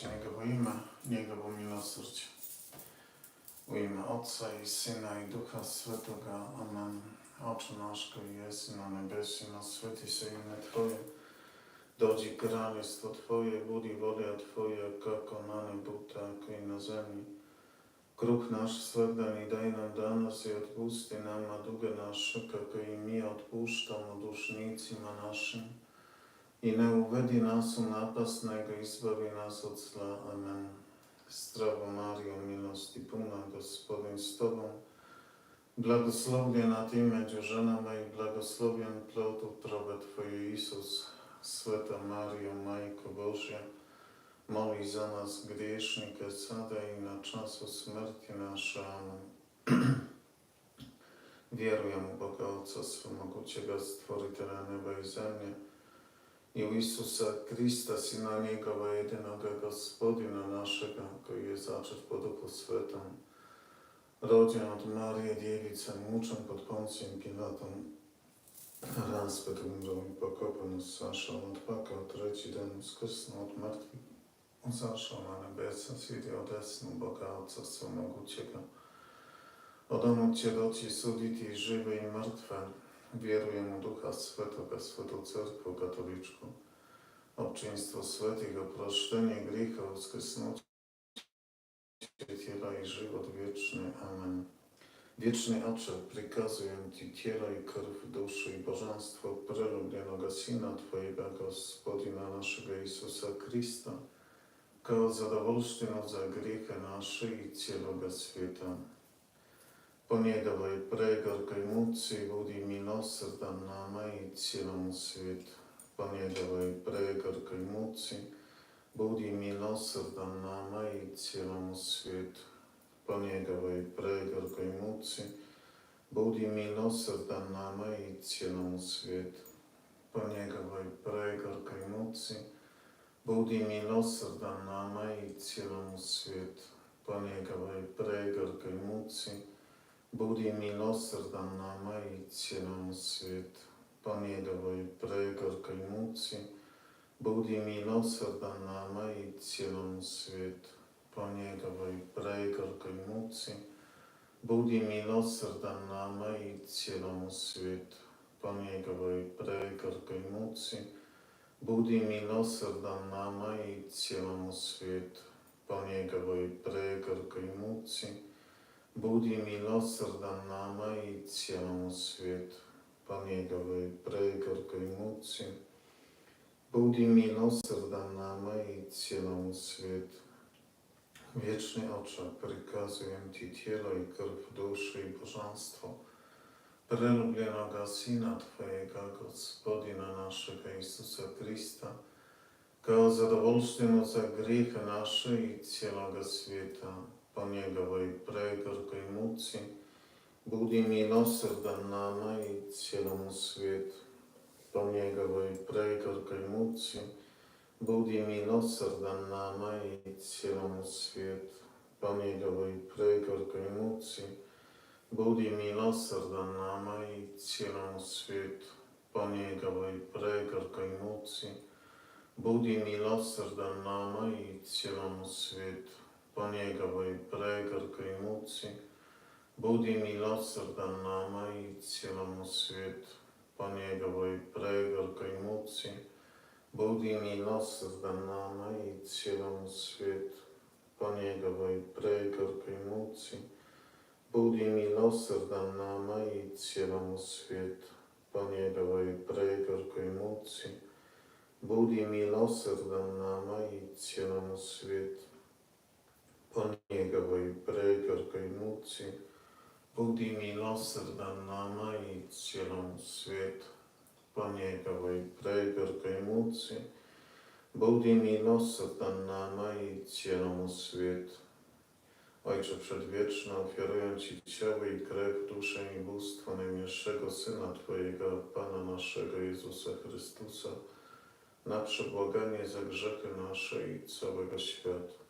Chwalić Niego imię, Niego bo milosrdź. U imię Otca i Syna i Ducha Świętego. Amen. Oče naš koji jesi na nebesima, sveti se ime Tvoje. Dođi kraljestvo Tvoje, budi volja Tvoja kako na nebu, tako i na zemlji. Kruh naš svakdani daj nam danas i otpusti nama duge naše, kako i mi otpuštamo dušnicima našim. I ne uvedi nas u napast, nego izbavi nas od zla. Amen. Zdrowo Mario, milosti puna, Gospodin z Tobą, Blagosławiona Ty między żonami i błogosławion plod utroby Twojej Jezus. Święta Mario, Majko Bożia, moli za nas grzesznike, sada i na czasu śmierci naszej. Amen. Wieruję Boga Ojca Wszechmogącego, Stworzyciela nieba i ziemi, Isusa Krista, Syna Niego, jedynego Gospodina naszego, który jest zaczął po Duchu Świętym, rodzin od Maryi Dziewicy, muczeń pod Poncjem Pilatem, raz wydłużył i pokopany, zaszał od paka, trzeci dzień skosnął od martwych, zaszał na niebesa, siedzi odesnu Boga Ojca Wszechmogącego. Odamot Cię do Ci suditi i żywe i martwe, wieruję mu Ducha Świętego, Świętą Cerkwu Katolicką, obczyństwo świętych, oproszczenie grzechów, skresnucie ciela i żywot wieczny. Amen. Wieczny Ojcze, przykazuję Ci cielo i krew, duszę i bożeństwo prelubionego Syna Twojego, Gospodina naszego Jezusa Chrysta, kao zadowolsztynu za grzechy nasze i całego świata. понедовой прегоркой муци буди милосердом нама и целому свету. Понедовой прегоркой муци буди милосердом нама и целому свету. Понедовой прегоркой муци буди милосердом нама и целому свету. Понедовой прегоркой муци буди милосердом нама и целому свету. По неговой прегоркой муци, Budi milosrdan nama i cijelom svijetu. Poniedawaj pregorkoj muci, budi milosrdan nama i cijelom svijetu. Poniedawaj pregorkoj muci, budi milosrdan nama i cijelom svijetu. Poniedawaj pregorkoj muci, budi milosrdan nama i cijelom svijetu. Poniedawaj pregorkoj muci, Budi milosrdan nama i cijelom svijetu. Poniedawaj pregorkoj muci. Budi milosrdan nama i cijelom svijetu. Wieczny Ocze, przykazuję Ci cielo i krew, duszę i bożeństwo prelubionego Syna Twojego, Gospodina naszego Jezusa Chrysta, kao zadowolsztynu za grzechy nasze i całego świata. Poniedawaj pregorkoj muci, budi milosrdan nama i cijelom svijetu. Poniedawaj pregorkoj muci, budi milosrdan nama i cijelom svijetu. Poniedawaj pregorkoj muci, budi milosrdan nama i cijelom svijetu. Poniedawaj pregorkoj muci, budi milosrdan nama i cijelom svijetu. Poniedawaj pregorkoj muci, budi milosrdan nama i cijelom svijetu. Poniedawaj pregorkoj muci, budi milosrdan nama i cijelom svijetu. Poniedawaj pregorkoj muci, budi milosrdan nama i cijelom svijetu. Poniedawaj pregorkoj muci, budi milosrdan nama i cijelom svijetu. Poniedawaj pregorkoj muci, budi milosrdan nama i cijelom svijetu. Poniedawaj pregorkoj muci, budi milosrdan nama i cijelom svijetu. Ojcze Przedwieczny, ofiaruję Ci ciało i krew, duszę i bóstwo najmilszego Syna Twojego, Pana naszego Jezusa Chrystusa, na przebłaganie za grzechy nasze i całego świata.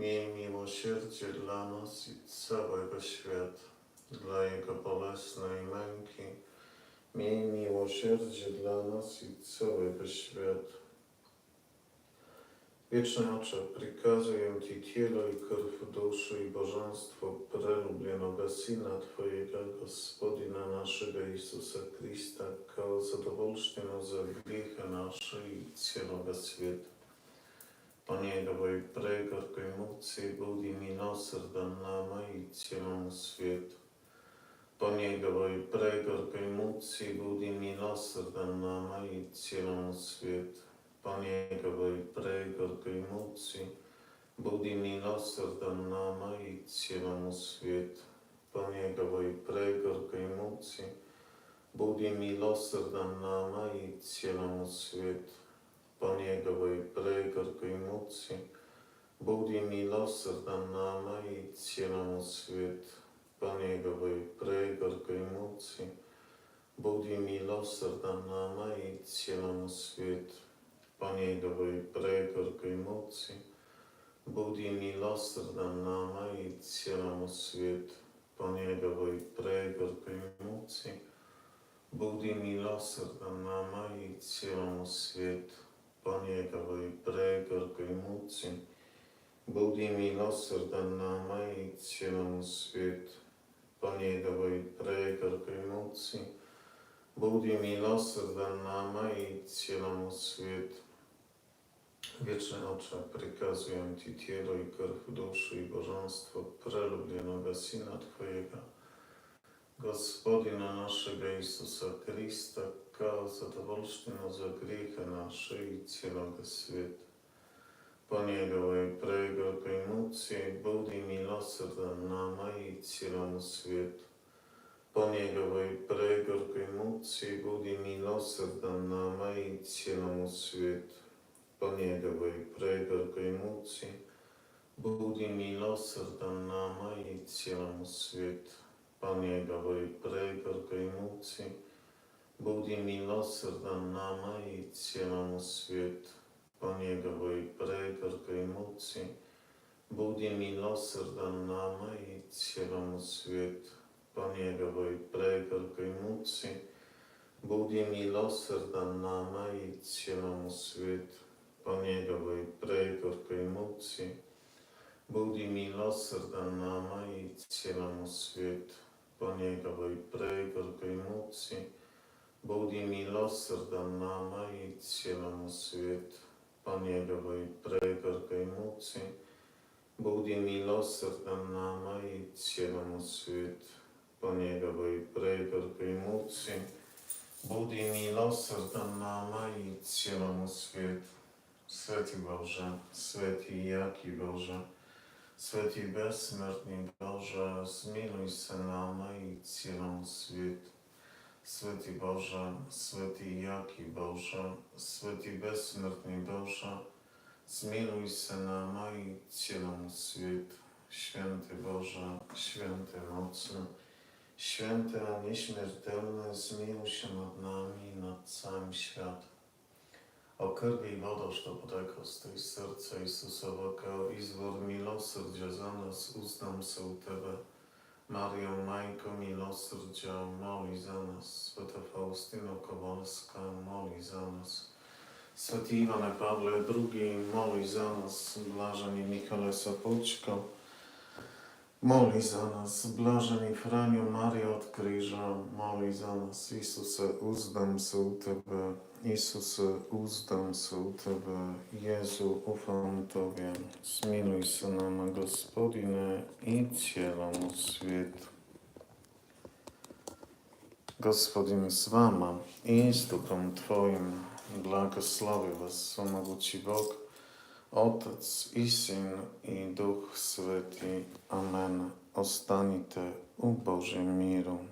Miej miłosierdzie dla nas i całego świata, dla Jego bolesnej męki. Miej miłosierdzie dla nas i całego świata. Wieczny Ocze, prikazuję Ci cielo i krw, duszę i bożanstwo prelubionego Syna Twojego, Gospodina naszego Jezusa Krista, kao zadowolsztynu za grzechy nasze i całego świata. Po Njegovoj pregorkoj muci budi milosrdan nama i cijelom svijetu. Po njegovoj pregorkoj muci budi milosrdan nama i cijelom svijetu. Po njegovoj pregorkoj muci budi milosrdan nama i cijelom svijetu. Po njegovoj pregorkoj muci budi milosrdan nama i cijelom svijetu po njegovoj pregorkoj muci, budi milosrdan nama i cijelom svijetu. Po njegovoj pregorkoj muci, budi milosrdan nama i cijelom svijetu. Po njegovoj pregorkoj muci, budi milosrdan nama i cijelom svijetu. Po njegovoj pregorkoj muci, budi milosrdan nama i cijelom svijetu po njegovoj pregorkoj muci, budi milosrdan nama i cijelom svijetu. Po njegovoj pregorkoj muci, budi milosrdan nama i cijelom svijetu. Wieczny Ocze, prikazuję Ci cielo i krw, duszy i bożanstwo prelubionego Syna Twojego, Gospodina naszego Jezusa Krista, kao zadovoljštinu za grijehe naše i cijeloga svijeta. Po njegovoj pregorkoj muci budi milosrdan nama i cijelom svijetu. Po njegovoj pregorkoj muci budi milosrdan nama i cijelom svijetu. Po njegovoj pregorkoj muci budi milosrdan nama i cijelom svijetu. Po njegovoj pregorkoj muci budi Буди милосърдан нама и цялому свет. По Неговой прекъркой муци. Буди милосърдан нама и цялому свет. По Неговой прекъркой муци. Буди милосърдан нама и цялому свет. По Неговой прекъркой муци. Буди милосърдан нама и цялому свет. По Неговой прекъркой муци. Budi milosrdan nama i cijelom svijetu. Po njegovoj pregorkoj muci budi milosrdan nama i cijelom svijetu. Po njegovoj pregorkoj muci budi milosrdan nama i cijelom svijetu. Sveti Boże, Sveti jaki Boże, Sveti besmrtni Boże, zmiluj se nama i cijelom svijetu. Bože, Sveti jaki Bože, Sveti besmrtni Bože, zmiluj se nama i cijelom svijetu. Święty Boże, Święty mocny, Święty a nieśmiertelny, zmiłuj się nad nami i nad całym światem. O krwi i wodoż to podeko z tej serca Jezusowa, kao izvor milosrđa za nas uznam se u Tebe. Mario, Majko milosrđa, moli za nas. Sveta Faustino Kowalska, moli za nas. Sveti Ivane Pavle II, moli za nas. Blaženi Michale Sapoćko, Moli za nas, blażeni Franiu, Maria od Krzyża, moli za nas, Isuse, uzdam se u Tebe, Isuse, uzdam se u Tebe, Jezu, ufam Tobie, smiluj se nama, Gospodine, i cijelom svijetu. Gospodin s vama i s duhom Tvojim, blagoslovi vas, omogući Bog, Отец и Син и Дух Свети. Амен. Останите у Божим миром.